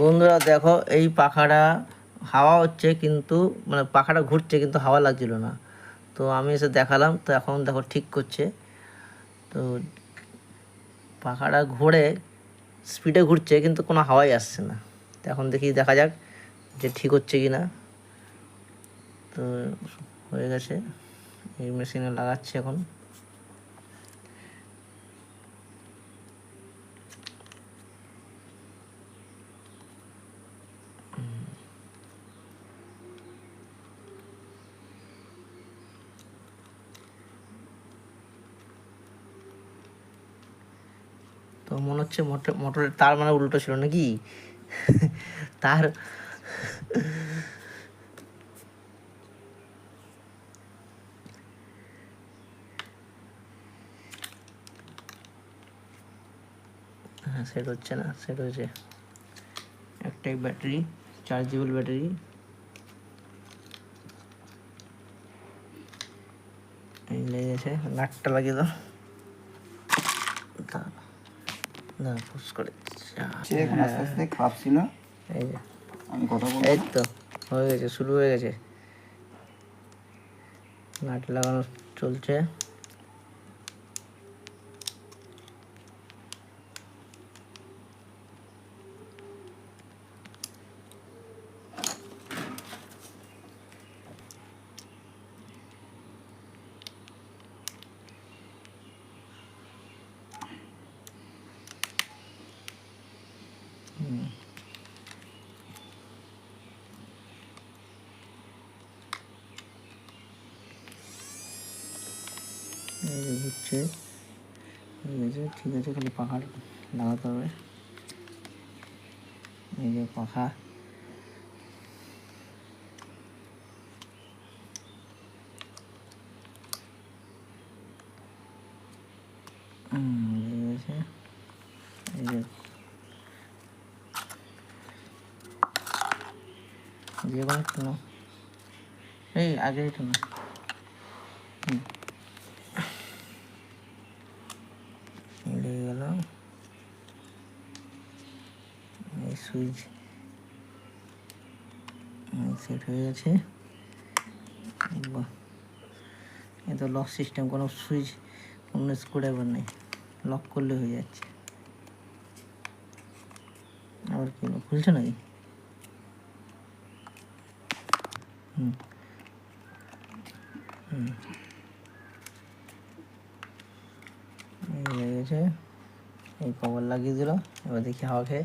বন্ধুরা, দেখো, এই পাখাটা হাওয়া হচ্ছে কিন্তু মানে পাখাটা ঘুরছে কিন্তু হাওয়া লাগছিল না। তো আমি এসে দেখালাম, তো এখন দেখো ঠিক করছে। তো পাখাটা ঘুরে স্পিডে ঘুরছে, কিন্তু কোনো হাওয়াই আসছে না। তো এখন দেখি, দেখা যাক যে ঠিক হচ্ছে কি না তো হয়ে গেছে, এই মেশিনে লাগাচ্ছে এখন। তো মনে হচ্ছে মোটর মোটরের তার মানে উল্টো ছিল নাকি? তার হ্যাঁ সেট হচ্ছে না সেট হয়েছে। একটাই ব্যাটারি চার্জেবল ব্যাটারি। লেগেছে নাটটা লাগিয়ে দাও। না ফুস করে সে এখন আস্তে আস্তে কাঁপছিল এই যে। আমি কথা বলব এই তো হয়ে গেছে শুরু হয়ে গেছে। নাট লাগানো চলছে। এই গেছে ঠিক আছে খালি পাখা লাগাতে হবে। এই যে পাখা। হুম, যে কোনো এই আগে এটা না লেগে গেল এই সুইচ সেট হয়ে গেছে। এ তো লক সিস্টেম কোনো সুইচ, কোনো স্ক্রুড্রাইভার নেই। লক করলে হয়ে যাচ্ছে। আবার কি? খুলছে নাকি? হুম। হুম। এই লেগেছে এই কভার লাগিয়ে দিল। এবার দেখি হাওয়া খেয়ে।